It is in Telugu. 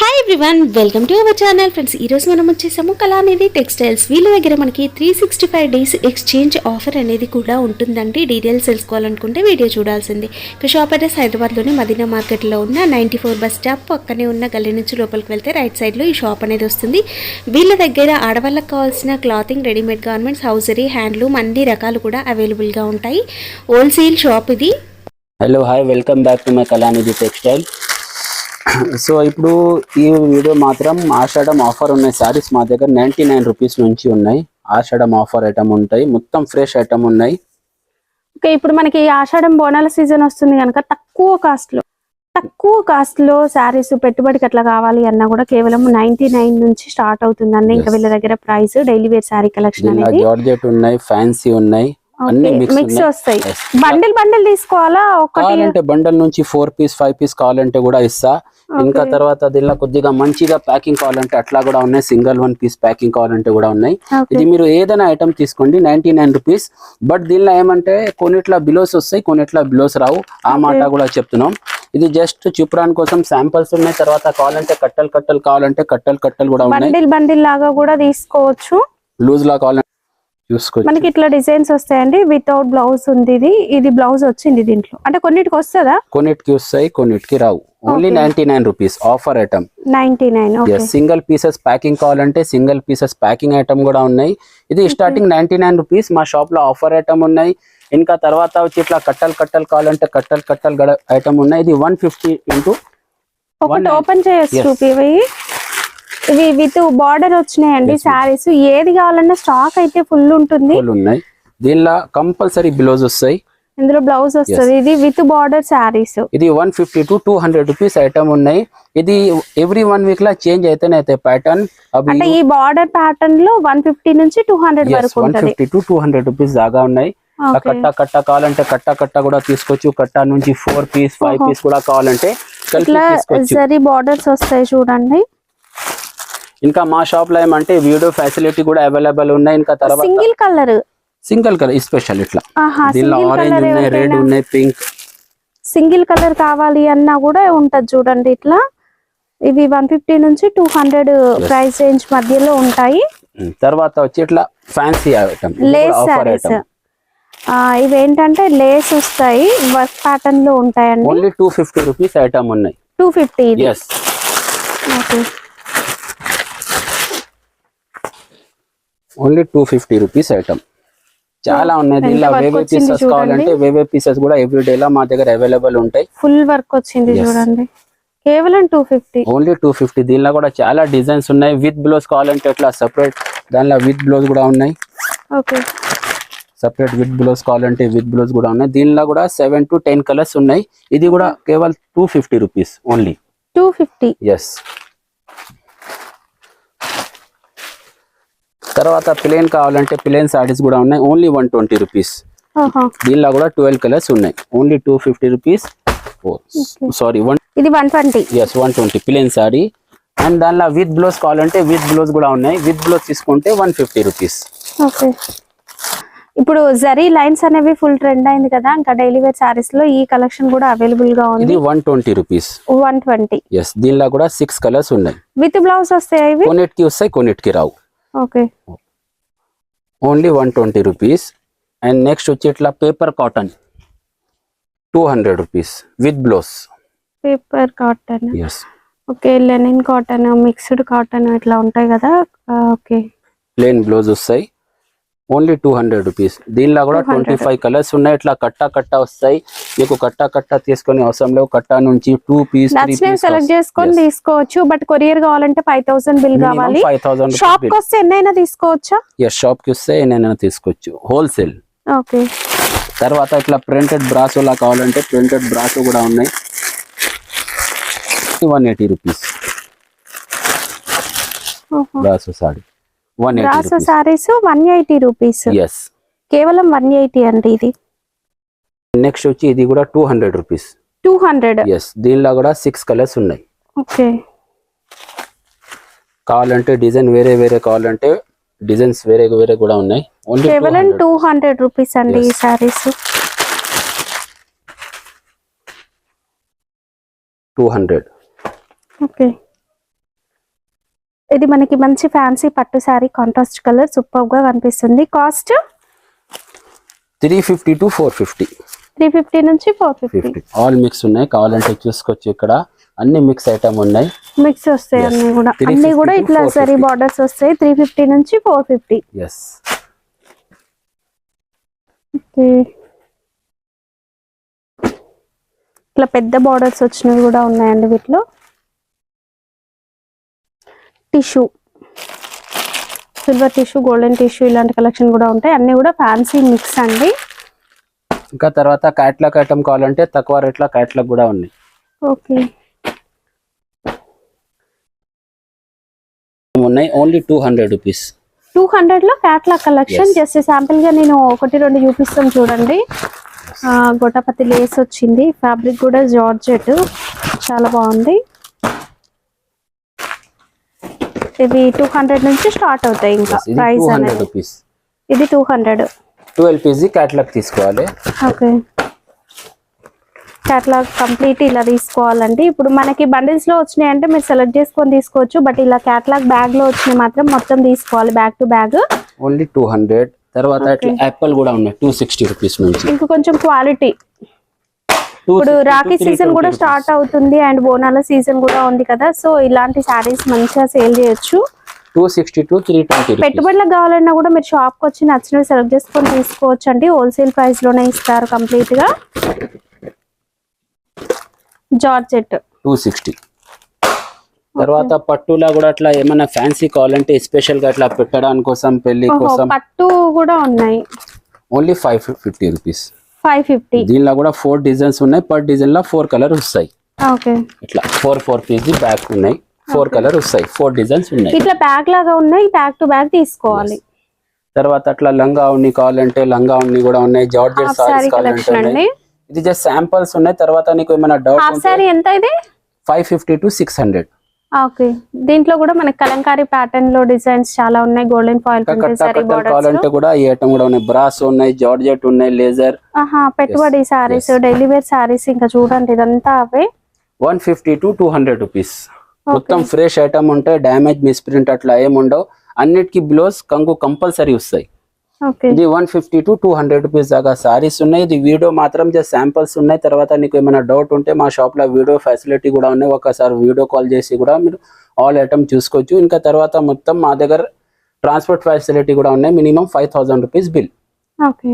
Hi everyone welcome to our channel friends ఈరోజు మనం వచ్చేసాము. కళానిధి టెక్స్టైల్స్. వీళ్ళ దగ్గర మనకి three sixty five days exchange offer అనేది కూడా ఉంటుందండి. డీటెయిల్స్ తెలుసుకోవాలనుకుంటే వీడియో చూడాల్సిందే. ఇక షాప్ అడ్రస్ హైదరాబాద్లోని మదీనా మార్కెట్లో ఉన్న నైంటీ ఫోర్ బస్ స్టాప్ పక్కనే ఉన్న గల్లీ నుంచి లోపలికి వెళ్తే రైట్ సైడ్లో ఈ షాప్ అనేది వస్తుంది. వీళ్ళ దగ్గర ఆడవాళ్ళకి కావాల్సిన clothing readymade garments hosiery handloom అన్ని రకాలు కూడా అవైలబుల్గా ఉంటాయి. హోల్సేల్ షాప్ ఇది. Hello hi welcome back to my Kalanidhi textile so ఇప్పుడు ఈ వీడియో మాత్రం ఆషాఢం ఆఫర్ ఉన్నాయి శారీస్ మా దగ్గర నైంటీ నైన్ రూపీస్ నుంచి ఉన్నాయి. ఆషాఢం ఆఫర్ ఐటమ్ ఉంటాయి. మొత్తం ఫ్రెష్ ఐటమ్ ఉన్నాయి. ఓకే ఇప్పుడు మనకి ఆషాఢం బోనాల సీజన్ వస్తుంది కనుక తక్కువ కాస్ట్లో తక్కువ కాస్ట్లో శారీస్ పెట్టుబడికి అట్లా కావాలి అన్నా కూడా కేవలం నైన్టీ నైన్ నుంచి స్టార్ట్ అవుతుందండి ఇంకా వీళ్ళ దగ్గర price daily wear sari collection అనేది. ఉన్నాయి ఫ్యాన్సీ ఉన్నాయి. అన్ని మిక్స్. వస్తాయి. బండిల్ బండిల్ తీసుకోవాలా? కావాలంటే బండల్ నుంచి ఫోర్ పీస్ ఫైవ్ పీస్ కావాలంటే కూడా ఇస్తా. ఇంకా తర్వాత దీనిలో కొద్దిగా మంచిగా ప్యాకింగ్ కావాలంటే అట్లా కూడా ఉన్నాయి. సింగిల్ వన్ పీస్ ప్యాకింగ్ కావాలంటే కూడా ఉన్నాయి. ఇది మీరు ఏదైనా ఐటమ్ తీసుకోండి నైన్టీ నైన్ రూపీస్ బట్ దీనిలో ఏమంటే కొన్నిట్లా బిలోస్ వస్తాయి కొన్నిట్లా బిలోస్ రావు. ఆ మాట కూడా చెప్తున్నాం. ఇది జస్ట్ చూపరాన్ కోసం శాంపిల్స్ ఉన్నాయి. తర్వాత కావాలంటే కట్టలు కట్టలు కావాలంటే కట్టలు కట్టలు కూడా ఉన్నాయి. బండిల్ బండిల్ లాగా కూడా తీసుకోవచ్చు. లూజ్ లా కావాలంటే చూసుకోవచ్చు. మనకి ఇట్లా డిజైన్స్ వస్తాయండి. వితౌట్ బ్లౌజ్ ఉంది ఇది. ఇది బ్లౌజ్ వచ్చింది దీంట్లో. అంటే కొన్నిటికి వస్తుందా? కొన్నిటికి వస్తాయి కొన్నిటికి రావు. Only ninety nine rupees offer item ninety nine single pieces packing కావాలంటే సింగిల్ పీసెస్ ప్యాకింగ్ ఐటమ్ కూడా ఉన్నాయి. ఇది స్టార్టింగ్ నైన్టీ నైన్ రూపీస్ మా షాప్లో ఆఫర్ ఐటమ్ ఉన్నాయి. ఇంకా తర్వాత వచ్చి ఇట్లా కట్టలు కట్టలు కావాలంటే కట్టలు కట్టలు ఐటమ్ ఉన్నాయి. ఇది వన్ ఫిఫ్టీ ఇంటూ ఓపెన్ చేయొచ్చు ఇవి విత్ బార్డర్ వచ్చినాయండి శారీస్. ఏది కావాలన్నా స్టాక్ అయితే ఫుల్ ఉంటుంది. ఉన్నాయి. దీనిలో కంపల్సరీ బిలోస్ వస్తాయి. ఇందులో బ్లౌజ్ వస్తుంది. ఇది విత్ బార్డర్ శారీస్. ఇది one fifty to two hundred rupees item ఉన్నాయి. ఇది ఎవ్రీ వన్ వీక్ లా చేంజ్ అయితేనే అయితే ప్యాటర్న్ అంటే ఈ బార్డర్ ప్యాటర్న్లో వన్ ఫిఫ్టీ నుంచి టూ హండ్రెడ్ వరకు one fifty to two hundred rupees దాకా ఉన్నాయి. కట్ట కట్ట కావాలంటే కట్ట కట్ట కూడా తీసుకోవచ్చు. కట్ట నుంచి ఫోర్ పీస్ ఫైవ్ పీస్ కూడా కావాలంటే ఇట్లా జరీ బార్డర్స్ వస్తాయి చూడండి. ఇంకా మా షాప్లో ఏమంటే వీడియో ఫెసిలిటీ కూడా అవైలబుల్ ఉన్నాయి. ఇంకా తర్వాత single colour. Single colour special ఇట్లా. దీనిలో ఆరెంజ్ ఉన్నాయి రెడ్ ఉన్నాయి పింక్ సింగిల్ కలర్ కావాలి అన్నా కూడా ఉంటది చూడండి ఇట్లా. ఇవి వన్ ఫిఫ్టీ నుంచి టూ హండ్రెడ్ ప్రైస్ రేంజ్ మధ్యలో ఉంటాయి. తర్వాత వచ్చి ఇట్లా fancy item lace offer saris item ఇవి ఏంటంటే లేస్ వస్తాయి వర్క్ ప్యాటర్న్లో ఉంటాయండి. Only two fifty rupees item ఉన్నాయి. Two fifty okay only two fifty rupees item. చాలా ఉన్నాయి. దీనిలో work వేవే పీసెస్ కావాలంటే వేవే పీసెస్ కూడా ఎవ్రీ డే లో మా దగ్గర అవైలబుల్ ఉంటాయి. ఫుల్ వర్క్ వచ్చింది చూడండి. కేవలం two fifty only two fifty దీనిలో కూడా చాలా డిజైన్స్ ఉన్నాయి. విత్ బ్లౌజ్ కావాలంటే ఇట్లా సపరేట్ దానిలో విత్ బ్లౌజ్ కూడా ఉన్నాయి. ఓకే సపరేట్ విత్ బ్లౌజ్ కావాలంటే విత్ బ్లౌజ్ కూడా ఉన్నాయి. దీనిలో కూడా సెవెన్ టు టెన్ కలర్స్ ఉన్నాయి. ఇది కూడా కేవలం two fifty rupees only two fifty yes తర్వాత ప్లేన్ కావాలంటే ప్లేన్ సారీస్ కూడా ఉన్నాయి. ఓన్లీ వన్ ట్వంటీ రూపీస్ దీనిలో కూడా ట్వెల్వ్ కలర్స్ ఉన్నాయి. Only two fifty rupees sorry one ఇది one twenty yes one twenty plain sari and దానిలో విత్ బ్లౌజ్ కావాలంటే విత్ బ్లౌజ్ కూడా ఉన్నాయి. విత్ బ్లౌజ్ తీసుకుంటే వన్ ఫిఫ్టీ రూపీస్ ఓకే ఇప్పుడు జరీ లైన్స్ అనేవి ఫుల్ ట్రెండ్ అయింది కదా. ఇంకా డైలీ వేర్ సారీస్లో ఈ కలెక్షన్ కూడా అవైలబుల్గా ఉంది. ఇది one twenty rupees one twenty yes దీనిలో కూడా సిక్స్ కలర్స్ ఉన్నాయి. విత్ బ్లౌజ్ వస్తాయి కొన్నిటికి వస్తాయి కొన్నిటికి రావు. Okay. Only one twenty rupees. And next వచ్చి ఇట్లా paper cotton. Two hundred rupees with blouse. Paper cotton. Yes okay linen cotton mixed cotton ఇట్లా ఉంటాయి కదా. ఓకే. ప్లేన్ బ్లౌజ్ వస్తాయి. Only two hundred rupees. దీనిలో కూడా 200. ట్వంటీ ఫైవ్ కలర్స్ ఉన్నాయి. ఇట్లా కట్ట కట్ట వస్తాయి. మీకు కట్ట కట్ట తీసుకొని అవసరం లేవు. కట్ట నుంచి టూ పీస్ సెలెక్ట్ చేసుకొని తీసుకోవచ్చు. బట్ కొరియర్ కావాలంటే ఫైవ్ థౌసండ్ బిల్ కావాలి. ఫైవ్ థౌసండ్ షాప్కి వస్తే ఎన్నైనా తీసుకోవచ్చా? ఎస్ షాప్కి వస్తే నేను తీసుకోవచ్చు. హోల్సేల్ ఓకే తర్వాత ఇట్లా ప్రింటెడ్ బ్రాసో లా కావాలంటే ప్రింటెడ్ బ్రాసో కూడా ఉన్నాయి. One eighty rupees brasso sari one Raso saris one eighty rupees yes కేవలం వన్ ఎయిటీ అండి ఇది. నెక్స్ట్ వచ్చి ఇది కూడా two hundred rupees two hundred yes దీనిలో కూడా సిక్స్ కలర్స్ ఉన్నాయి. ఓకే. కావాలంటే డిజైన్ వేరే వేరే కావాలంటే డిజైన్స్ వేరే వేరే కూడా ఉన్నాయి. ఓన్లీ కేవలం టూ హండ్రెడ్ రూపీస్ అండి ఈ సారీస్ టూ హండ్రెడ్ ఓకే. ఇది మనకి మంచి ఫ్యాన్సీ పట్టు శారీ కాంట్రాస్ట్ కలర్ సూపర్గా కనిపిస్తుంది. Cost three fifty to four fifty. Three fifty నుంచి ఫోర్ ఫిఫ్టీ. ఆల్ మిక్స్ ఉన్నాయి. కావాలంటే చూసుకోవచ్చు ఇక్కడ. అన్ని మిక్స్ ఐటమ్ ఉన్నాయి. మిక్స్ వస్తాయి. అన్ని కూడా. 350 అన్ని కూడా ఇట్లా 450. సరీ బార్డర్స్ వస్తాయి. త్రీ ఫిఫ్టీ నుంచి ఫోర్ ఫిఫ్టీ ఎస్ ఇట్లా పెద్ద బార్డర్స్ వచ్చినవి కూడా ఉన్నాయండి వీటిలో. Tissue. Silver tissue golden tissue ఇలాంటి కలెక్షన్ కూడా ఉంటాయి. అన్ని కూడా ఫ్యాన్సీ మిక్స్ అండి. ఇంకా తర్వాత క్యాట్లాగ్ ఐటమ్ కావాలంటే తక్కువ రేట్లో క్యాట్లాగ్ కూడా ఉన్నాయి. ఓకే. ఉన్నాయి. Only two hundred rupees. Two హండ్రెడ్లో క్యాట్లాగ్ కలెక్షన్. జస్ట్ శాంపిల్గా నేను ఒకటి రెండు చూపిస్తాను చూడండి. గొట్టపతి లేస్ వచ్చింది. ఫ్యాబ్రిక్ కూడా జార్జెట్. చాలా బాగుంది. ఇవి టూ హండ్రెడ్ నుంచి స్టార్ట్ అవుతాయి ఇంకా ఇది ప్రైస్ హండ్రెడ్ రూపీస్ ఇది టూ హండ్రెడ్ ట్వెల్వ్ పీజీ క్యాట్లాగ్ తీసుకోవాలి. ఓకే క్యాట్లాగ్ కంప్లీట్ ఇలా తీసుకోవాలండి. ఇప్పుడు మనకి బండిల్స్లో వచ్చినాయి అంటే మీరు సెలెక్ట్ చేసుకొని తీసుకోవచ్చు బట్ ఇలా క్యాట్లాగ్ బ్యాగ్లో వచ్చినాయి మాత్రం మొత్తం తీసుకోవాలి bag to bag only two hundred తర్వాత యాపిల్ కూడా ఉన్నాయి టూ సిక్స్టీ రూపీస్ నుంచి. ఇంకా కొంచెం క్వాలిటీ 260 ఇప్పుడు రాఖీ సీజన్ 320 కూడా. స్టార్ట్ అవుతుంది అండ్ బోనాల సీజన్ కూడా ఉంది కదా. సో ఇలాంటి శారీస్ మంచిగా సేల్ చేయొచ్చు. Two sixty to three twenty పెట్టుబడులకు కావాలన్నా కూడా మీరు షాప్కి వచ్చి నచ్చినవి సెలెక్ట్ చేసుకొని తీసుకోవచ్చు అండి హోల్సేల్ ప్రైస్లోనే ఇస్తారు కంప్లీట్గా. జార్జెట్ టూ సిక్స్టీ తర్వాత పట్టులా కూడా అట్లా ఏమైనా ఫ్యాన్సీ కావాలంటే స్పెషల్గా అట్లా పెట్టడానికి కోసం పెళ్ళి కోసం పట్టు కూడా ఉన్నాయి. Only five fifty rupees five fifty. దీనిలో కూడా ఫోర్ డిజైన్స్ ఉన్నాయి. పర్ డిజైన్లో ఫోర్ కలర్ వస్తాయి. ఇట్లా ఫోర్ ఫోర్ పీజీ బ్యాక్ ఉన్నాయి. ఫోర్ కలర్ వస్తాయి. ఫోర్ డిజైన్స్ ఉన్నాయి. ఇట్లా బ్యాగ్ లాగా ఉన్నాయి. బ్యాగ్ టు బ్యాగ్ తీసుకోవాలి. తర్వాత అట్లా లంగా ఉన్ని కావాలంటే లంగా ఉన్ని కూడా ఉన్నాయి. జార్జెట్ సారీస్ కావాలంటే ఇది జస్ట్ శాంపల్స్ ఉన్నాయి. తర్వాత నీకు ఏమైనా డౌట్ ఎంత ఇది? Five fifty to six hundred. Okay దీంట్లో కూడా మనకి కలంకారీ ప్యాటర్న్లో డిజైన్స్ చాలా ఉన్నాయి. గోల్డెన్ ఫాయిల్ కావాలంటే కూడా ఈ ఐటమ్ కూడా ఉన్నాయి. బ్రాస్ ఉన్నాయి జార్జెట్ ఉన్నాయి లేజర్ ఆహా పెట్టుబడి సారీస్ డైలీ వేర్ సారీస్ ఇంకా చూడండి ఇదంతా అవే. One fifty to two hundred rupees మొత్తం ఫ్రెష్ ఐటమ్ ఉంటే డ్యామేజ్ మిస్ప్రింట్ అట్లా ఏముండవు అన్నిటికీ బ్లౌజ్ కంగు కంపల్సరీ వస్తాయి. ఇది one fifty to two hundred rupees దాకా. సారీస్ ఉన్నాయి. ఇది వీడియో మాత్రం జస్ట్ శాంపిల్స్ ఉన్నాయి. తర్వాత నీకు ఏమైనా డౌట్ ఉంటే మా షాప్లో వీడియో ఫెసిలిటీ కూడా ఉన్నాయి. ఒకసారి వీడియో కాల్ చేసి కూడా మీరు ఆల్ ఐటమ్ చూసుకోవచ్చు. ఇంకా తర్వాత మొత్తం మా దగ్గర ట్రాన్స్పోర్ట్ ఫెసిలిటీ కూడా ఉన్నాయి. Minimum five thousand rupees bill okay